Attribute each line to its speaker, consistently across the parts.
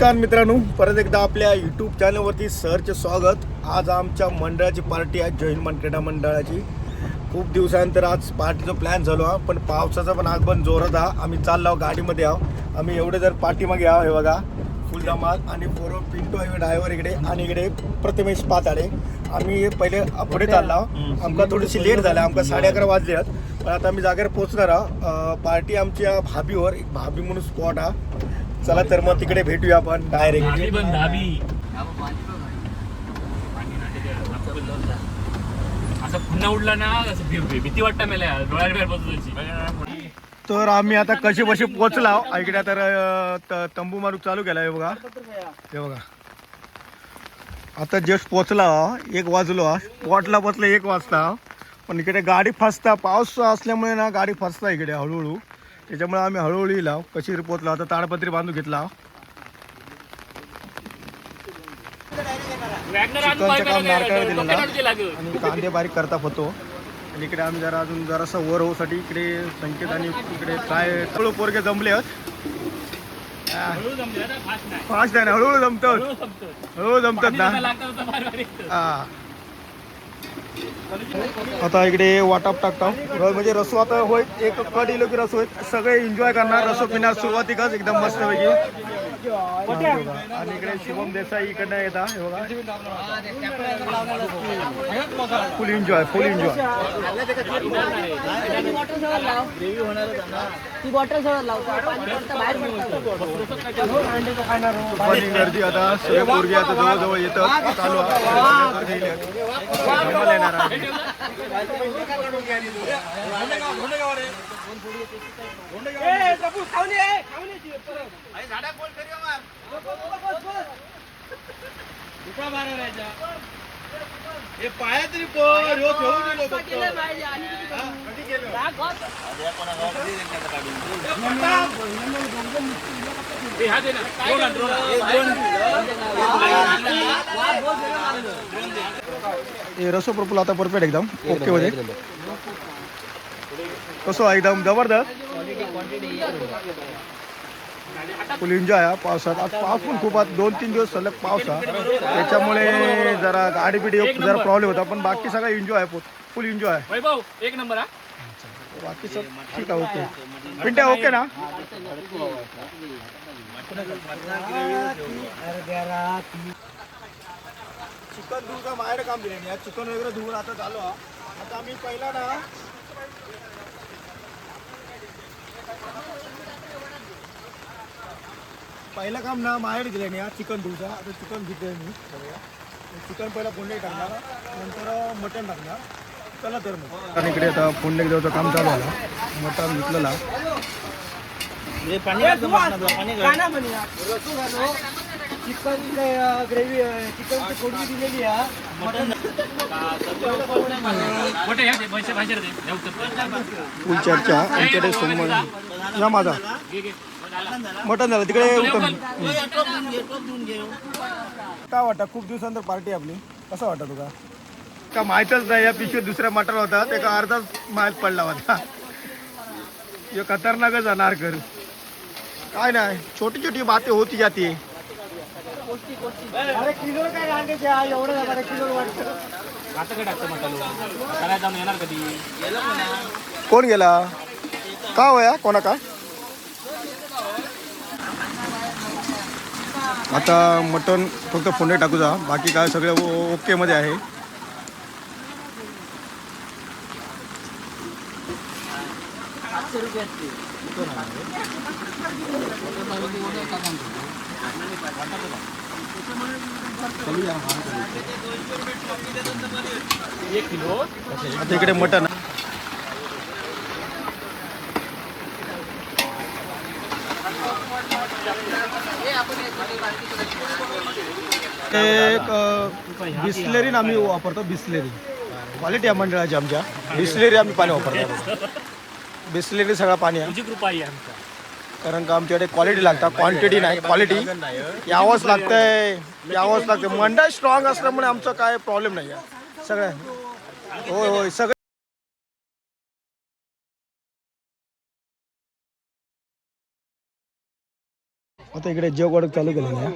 Speaker 1: नमस्कार मित्रांनो परत एकदा आपल्या यूट्यूब चॅनलवरती सरचे स्वागत. आज आमच्या मंडळाची पार्टी आहे जैन मन क्रीडा मंडळाची. खूप दिवसानंतर आज पार्टीचा प्लॅन झालो हा पण पावसाचा पण आगमन जोरात हा. आम्ही चाललो आहो गाडीमध्ये आहो आम्ही एवढे जर पाठीमागे आहो हे बघा. फुल धमाल आणि पोरो पिंटो आहे ड्रायव्हर इकडे आणि इकडे प्रथमेश पाताडे. आम्ही पहिले पुढे चाललो आहो आमका थोडीशी लेट झाला आमका साडे अकरा वाजले आहेत. पण आता आम्ही जागेवर पोहोचणार आहोत. पार्टी आमच्या भाभीवर एक भाभी म्हणून स्पॉट हा. चला तर मग तिकडे भेटूया आपण डायरेक्ट
Speaker 2: असं पुन्हा उडला ना भीती वाटतं मला बसवायची
Speaker 1: तर आम्ही आता कशी बशी पोहोचला इकडे तर तंबू मारू चालू केला हे बघा. हे बघा. आता जस्ट पोहोचला एक वाजलो स्पॉटला पोचला एक वाजता पण इकडे गाडी फसता. पाऊस असल्यामुळे ना गाडी फसता इकडे हळूहळू. त्याच्यामुळे आम्ही हळूहळू येला कशी पोहोचला आता ताडपत्री बांधून घेतला. चिकनचं काम दिलेलं. आणि कांदे बारीक करता होतो. आणि इकडे आम्ही जरा अजून जरासा वर होऊसाठी इकडे संकेत आणि इकडे काय हळू पोरगे जमले
Speaker 2: नाही.
Speaker 1: फास्ट आहे ना हळूहळू जमतात.
Speaker 2: हळू जमतं.
Speaker 1: हळूहळू जमतात ना. हा. आता इकडे वाटप टाकता. म्हणजे रसो आता होय एक कट इलो की रसो होय सगळे एन्जॉय करणार रसो पिणार सुरुवातीकच एकदम मस्त पैकी आणि इकडे शुभम देसाई इकडनं येता हे बघा. Full enjoy full enjoy
Speaker 3: bottle
Speaker 1: गर्दी आता सगळे पोरगी आता जवळजवळ येतात. चालू येणार
Speaker 2: हे पाया तरी पण drone
Speaker 1: रसो पर्पल आता परफेक्ट एकदम. ओके मध्ये. कसं एकदम जबरदस्त. फुल एन्जॉय आहे पावसात. आज पाऊस पण खूप आहे. दोन तीन दिवस सलग पाऊस आहे त्याच्यामुळे जरा गाडी बिडी जरा प्रॉब्लेम होता पण बाकी सगळं एन्जॉय आहे फुल एन्जॉय आहे.
Speaker 2: एक नंबर हा.
Speaker 1: बाकी सब ठीक आहे ओके. पिंट्या ओके ना? चिकन धुवून का बाहेर काम दिले चिकन वगैरे धुवून आता झालो हा. आता आम्ही पहिला ना पहिलं काम ना बाहेर दिले नाही चिकन धुवचा आता चिकन धुतोय मी. चिकन पहिला फोडणी टाकणार नंतर मटण टाकणार. चला तर मग. आणि इकडे आता फोडणी देवचं काम चालू आहे मटण
Speaker 3: म्हणूया. चिकन ग्रेव्ही चिकनची फोडणी दिलेली आहे.
Speaker 1: फुल चर्चा आमच्याकडे सोमवार या माझा. मटण झालं तिकडे उत्तम काय वाटतं खूप दिवसानंतर पार्टी आपली. कसं वाटतं तुका का माहीतच नाही या पिशवीत दुसऱ्या मटण होता ते का अर्धाच माहीत पडला होता. हे खतरनाकच जाणार कर काय नाही छोटी छोटी बाते होती जाते.
Speaker 3: अरे किलो काय रांगायचे एवढं अरे किलो वाटतं.
Speaker 2: आता काय टाकतं मसाला मसाला जाऊन येणार कधी?
Speaker 1: कोण गेला? का होया कोणा का आता मटण फक्त फोंडे टाकू जा. बाकी काय सगळं ओ- आहे
Speaker 2: तिकडे मटन
Speaker 1: आता इकडे मटण. एक बिस्लेरी आम्ही वापरतो बिस्लेरी क्वालिटी आहे मंडळाची आमच्या. बिस्लेरी आम्ही पाणी वापरतो. बिस्लेरी सगळं पाणी आहे. कारण का आमच्याकडे क्वालिटी लागतात क्वांटिटी नाही क्वालिटी यावंच लागतंय. यावंच लागतंय. मंडळ स्ट्रॉंग असल्यामुळे आमचं काय प्रॉब्लेम नाही आहे सगळं. होय होय सगळं आता इकडे जेव वाढत चालू केलं ना.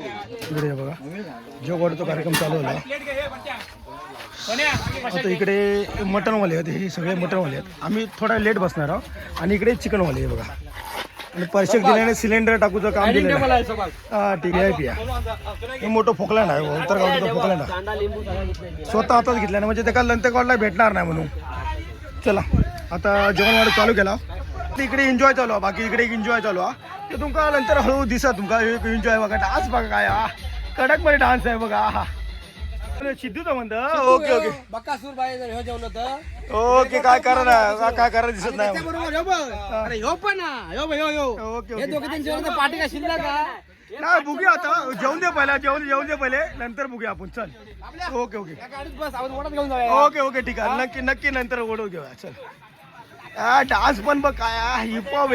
Speaker 1: इकडे हे बघा. जेव वाढतो कार्यक्रम चालू झाला. आता इकडे मटनवाले आहेत हे सगळे मटनवाले आहेत. आम्ही थोडा लेट बसणार आहोत. आणि इकडे चिकनवाले आहे बघा. आणि पर्शक दिल्याने सिलेंडर टाकूचं काम आहे. हा ठीक आहे पिया. हे मोठं फोकलँड आहे हो, उत्तर गावचं फोकलँड आहे स्वतः हातात घेतला ना म्हणजे त्याला लंतेकॉडला भेटणार नाही म्हणून. चला आता जेवण वाढत चालू केला. इकडे एन्जॉय चालू आहे बाकी इकडे एन्जॉय चालू आहे. तर तुमका नंतर हळू दिसा तुमका एन्जॉय बघा. डान्स बघा काय हा. कडकमध्ये डान्स आहे बघा हा. सिद्धूचं म्हणतं ओके ओके.
Speaker 3: बकासूर बाई जर ह्यो जेवलो तर?
Speaker 1: ओके काय करा ना काय करा दिसत नाही
Speaker 3: बरोबर ह्यो बघ. अरे ह्यो पण ना ह्यो बघ ह्यो ह्यो
Speaker 1: ओके
Speaker 3: हे
Speaker 1: ओके
Speaker 3: दोघे तीन जेवण पाठी का शिल्लक का
Speaker 1: नाही बघूया आता. जेवून दे पहिला जेवण जेवून दे पहिले. नंतर बघूया आपण. चल. Okay okay. ओके ओके ठीक आहे. नक्की नक्की नंतर ओढव घेऊया. चल. डान्स पण बघ काय हिपहॉप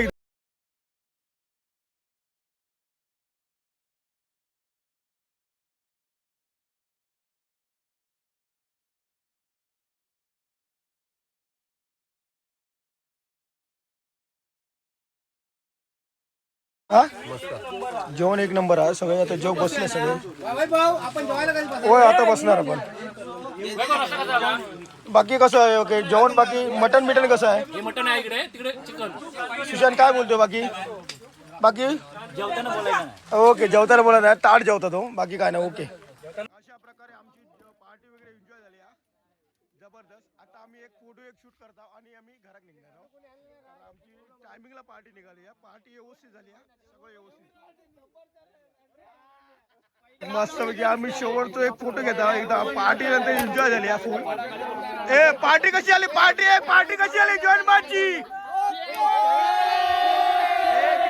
Speaker 1: हा? जेवण एक नंबर आहे. सगळे आता जेव बसले सगळे. होय आता बसणार आपण. बाकी कसं आहे? ओके जेवण बाकी मटन बिटन कसं आहे?
Speaker 2: हे मटन आहे इकडे तिकडे चिकन.
Speaker 1: सुशांत काय बोलतोय बाकी? बाकी? ओके जेवताना बोला नाही. ताट जेवता तो. बाकी काय नाही ओके. अशा प्रकारे आमची पार्टी वगैरे एन्जॉय झाली हा जबरदस्त. आता आम्ही एक फोटो एक शूट करतो आणि आम्ही घरात निघणार आहोत. आमची टायमिंगला पार्टी निघाली आहे. पार्टी व्यवस्थित झाली आहे. सगळं व्यवस्थित. मस्त आम्ही शेवटचा एक फोटो घेता एकदा पार्टी नंतर एन्जॉय झाली हा फुल ए पार्टी कशी आली? पार्टी आहे पार्टी कशी आली? जॉईन बाची एक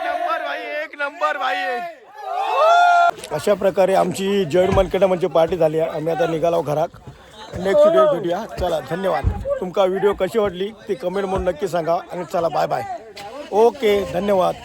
Speaker 1: नंबर भाई एक नंबर भाई. अशा प्रकारे आमची जॉईंट मार्केट म्हणजे पार्टी झाली आहे. आम्ही आता निघालो घरात. नेक्स्ट व्हिडिओ भेटूया. चला धन्यवाद. तुमका व्हिडिओ कशी वाटली ती कमेंट म्हणून नक्की सांगा. आणि चला बाय बाय ओके धन्यवाद.